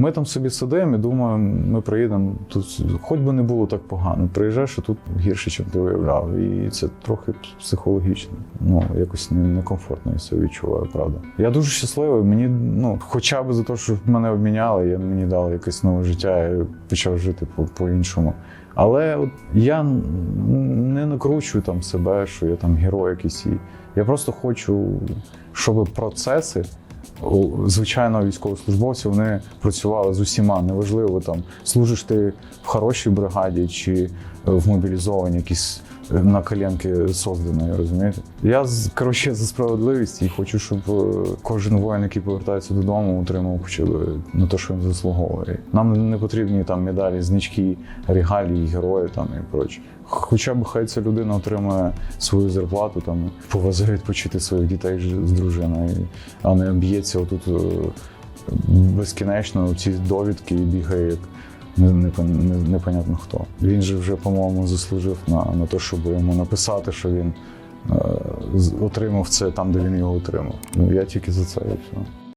Ми там собі сидимо і думаємо, ми приїдемо тут, хоч би не було так погано. Приїжджаєш, а тут гірше, ніж ти уявляв. І це трохи психологічно. Ну, якось некомфортно я себе відчуваю, правда. Я дуже щасливий. Мені, ну, хоча б за те, що мене обміняли, я, мені дали якесь нове життя, я почав жити по- по-іншому. Але от я не накручую там себе, що я там герой якийсь. Я просто хочу, щоб процеси звичайного військовослужбовця вони працювали з усіма. Неважливо там служиш ти в хорошій бригаді чи е, в мобілізованій якісь на коленки созданої, розумієте? Я коротше за справедливість і хочу, щоб е, кожен воїн, який повертається додому, отримав хоча б на те, що він заслуговує. Нам не потрібні там медалі, значки, регалії, герої там і проче. Хоча б хай ця людина отримує свою зарплату, там повезе відпочити своїх дітей з дружиною, а не б'ється отут е, безкінечно ці довідки і бігає як непонятно хто. Він же вже, по-моєму, заслужив на, на те, щоб йому написати, що він е, отримав це там, де він його отримав. Ну я тільки за це і все.